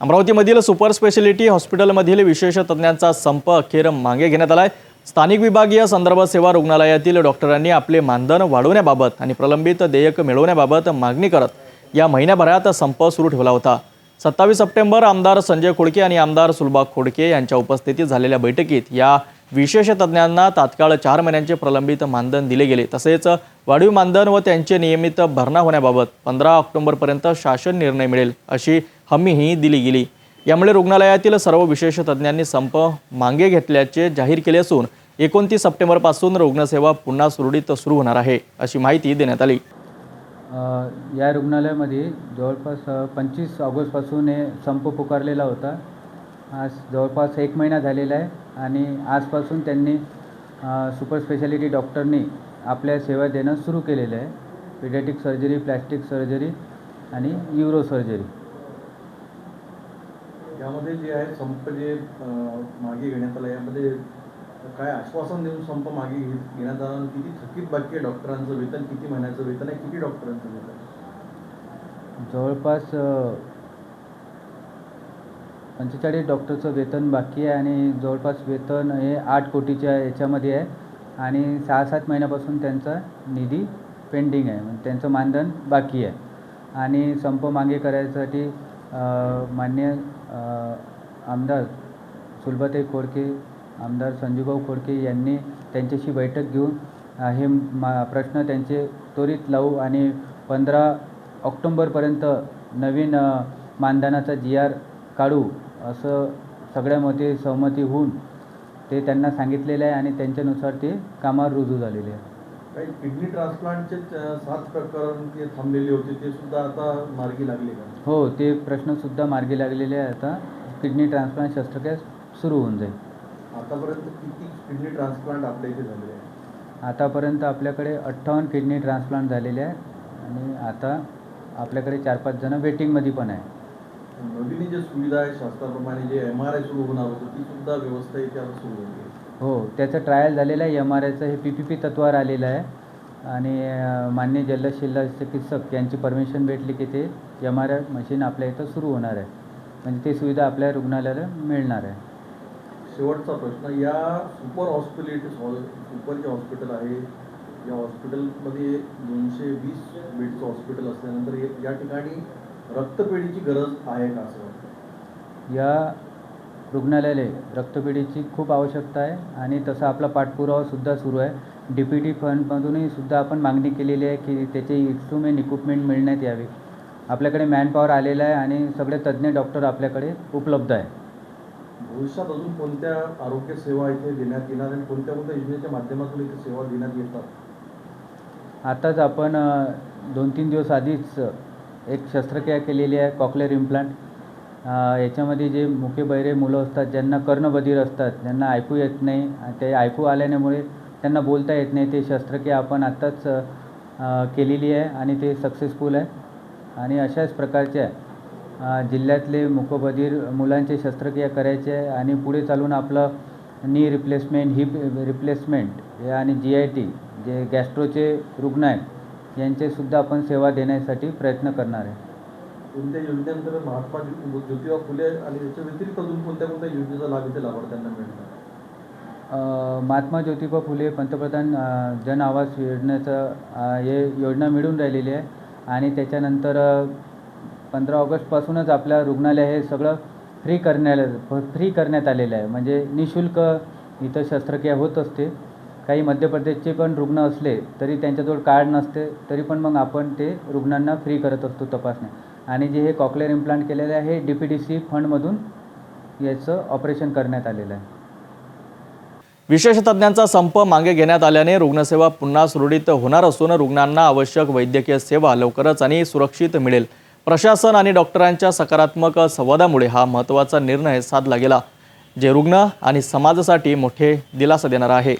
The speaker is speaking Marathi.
अमरावतीमधील सुपर स्पेशालिटी हॉस्पिटलमधील विशेष तज्ज्ञांचा संप अखेर मागे घेण्यात आलाय. स्थानिक विभागीय संदर्भ सेवा रुग्णालयातील डॉक्टरांनी आपले मानधन वाढवण्याबाबत आणि प्रलंबित देयक मिळवण्याबाबत मागणी करत या महिन्याभरात संप सुरू ठेवला होता. सत्तावीस सप्टेंबर आमदार संजय खोडके आणि आमदार सुलभा खोडके यांच्या उपस्थितीत झालेल्या बैठकीत या विशेष तज्ज्ञांना तात्काळ चार महिन्यांचे प्रलंबित मानधन दिले गेले. तसेच वाढीव मानधन व त्यांचे नियमित भरणा होण्याबाबत पंधरा ऑक्टोबरपर्यंत शासन निर्णय मिळेल अशी हमीही दिली गेली. यामुळे रुग्णालयातील सर्व विशेष तज्ज्ञांनी संप मागे घेतल्याचे जाहीर केले असून एकोणतीस सप्टेंबरपासून रुग्णसेवा पुन्हा सुरळीत सुरू होणार आहे अशी माहिती देण्यात आली. या रुग्णालयामध्ये जवळपास पंचवीस ऑगस्टपासून हे संप पुकारलेला होता. आज जवळपास एक महिना झालेला आहे आणि आजपासून त्यांनी सुपर स्पेशालिटी डॉक्टरनी आपल्या सेवा देणं सुरू केलेलं आहे. पिडॅटिक सर्जरी प्लॅस्टिक सर्जरी आणि युरो सर्जरी यामध्ये जे आहे संप जे मागे घेण्यात आला यामध्ये काय आश्वासन देऊन संप मागे घे- घेण्यात आला किती थकीत बाकी आहे डॉक्टरांचं वेतन किती महिन्याचं वेतन आहे किती डॉक्टरांचं वेतन जवळपास पंचेचाळीस डॉक्टरचं वेतन बाकी आहे आणि जवळपास वेतन हे आठ कोटीच्या याच्यामध्ये आहे आणि सहा सात महिन्यापासून त्यांचा निधी पेंडिंग आहे. म्हणजे त्यांचं मानधन बाकी आहे. आणि संप मागे करायसाठी मान्य आमदार सुलभाताई खोडके आमदार संजूभाऊ खोडके यांनी त्यांच्याशी बैठक घेऊन हे मा प्रश्न त्यांचे त्वरित लावू आणि पंधरा ऑक्टोंबरपर्यंत नवीन मानधनाचा जी आर काढू असं सगळ्यामध्ये सहमती होऊन ते त्यांना सांगितलेलं आहे आणि त्यांच्यानुसार ते कामावर रुजू झालेले आहे काही किडनी ट्रान्सप्लांटचे सात प्रकरण ते थांबलेले होते ते सुद्धा आता मार्गी लागले का? हो ते प्रश्नसुद्धा मार्गी लागलेले आहे आता. किडनी ट्रान्सप्लांट शस्त्रक्रिया सुरू होऊन जाईल. आतापर्यंत किती किडनी ट्रान्सप्लांट आपल्या इथे झालेले आहे आतापर्यंत आपल्याकडे अठ्ठावन्न किडनी ट्रान्सप्लांट झालेले आहेत आणि आता आपल्याकडे चार पाच जणं वेटिंगमध्ये पण आहे नवीन जी सुविधा आहे शास्त्राप्रमाणे जे एम आर आय सुरू होणार होतं ती सुद्धा व्यवस्था इथे आता सुरू होती. हो त्याचं ट्रायल झालेलं आहे. एम आर आयचं हे पी पी पी तत्वावर आलेलं आहे. आणि मान्य जल्ला शिल्ला चिकित्सक यांची परमिशन भेटली की ते एम आर आय मशीन आपल्या इथं सुरू होणार आहे. म्हणजे ती सुविधा आपल्या रुग्णालयाला मिळणार आहे. शेवटचा प्रश्न या सुपर हॉस्पिटलिटी सुपर जे हॉस्पिटल आहे. या हॉस्पिटलमध्ये दोनशे वीस बेडचं हॉस्पिटल असल्यानंतर या ठिकाणी रक्तपेढीची गरज आहे का असं वाटतं? या रुग्णालयाला रक्तपेढीची खूप आवश्यकता आहे आणि तसा आपला पाठपुरावासुद्धा सुरू आहे. डी पी टी फंडमधूनही सुद्धा आपण मागणी केलेली आहे की त्याचे इन्स्ट्रुमेंट इक्विपमेंट मिळण्यात यावे. आपल्याकडे मॅनपॉवर आलेला आहे आणि सगळे तज्ज्ञ डॉक्टर आपल्याकडे उपलब्ध आहे. भविष्यात अजून कोणत्या आरोग्य सेवा इथे देण्यात येणार आणि कोणत्या कोणत्या योजनेच्या माध्यमातून इथे सेवा देण्यात येतात? आताच आपण दोन तीन दिवस आधीच एक शस्त्रक्रिया केलेली आहे कॉकलेअर इम्प्लांट. याच्यामध्ये जे मुके बहिरे मुलं असतात ज्यांना कर्णबधीर असतात ज्यांना ऐकू येत नाही आणि ते ऐकू आल्यामुळे त्यांना बोलता येत नाही. ते शस्त्रक्रिया आपण आत्ताच केलेली आहे आणि ते सक्सेसफुल आहे. आणि अशाच प्रकारच्या जिल्ह्यातले मुकबधीर मुलांचे शस्त्रक्रिया करायचे आहे आणि पुढे चालून आपलं नी रिप्लेसमेंट हिप रिप्लेसमेंट आणि जी आय टी जे गॅस्ट्रोचे रुग्ण आहेत यांचेसुद्धा आपण सेवा देण्यासाठी प्रयत्न करणार आहे. कोणत्या योजनेअंतर्गत महात्मा ज्योतिबा फुले आणि याच्या व्यतिरिक्त अजून कोणत्या कोणत्या योजनेचा लाभ इथे लाभार्थ्यांना मिळणार? महात्मा ज्योतिबा फुले पंतप्रधान जन आवास योजनेचं हे योजना मिळून राहिलेली आहे. आणि त्याच्यानंतर पंधरा ऑगस्टपासूनच आपल्या रुग्णालय हे सगळं फ्री करण्याला फ्री करण्यात आलेलं आहे. म्हणजे निशुल्क इथं शस्त्रक्रिया होत असते. काही मध्य प्रदेशचे पण रुग्ण असले तरी त्यांच्याजवळ कार्ड नसते तरी पण मग आपण ते रुग्णांना फ्री करत असतो तपासण्या. आणि जे हे कॉकलेअर इम्प्लांट केलेलं आहे हे डी पी डी सी फंडमधून याचं ऑपरेशन करण्यात आलेलं आहे. विशेष तज्ज्ञांचा संप मागे घेण्यात आल्याने रुग्णसेवा पुन्हा सुरळीत होणार असून रुग्णांना आवश्यक वैद्यकीय सेवा लवकरच आणि सुरक्षित मिळेल. प्रशासन आणि डॉक्टरांच्या सकारात्मक संवादामुळे हा महत्त्वाचा निर्णय साधला गेला जे रुग्ण आणि समाजासाठी मोठे दिलासा देणारा आहे.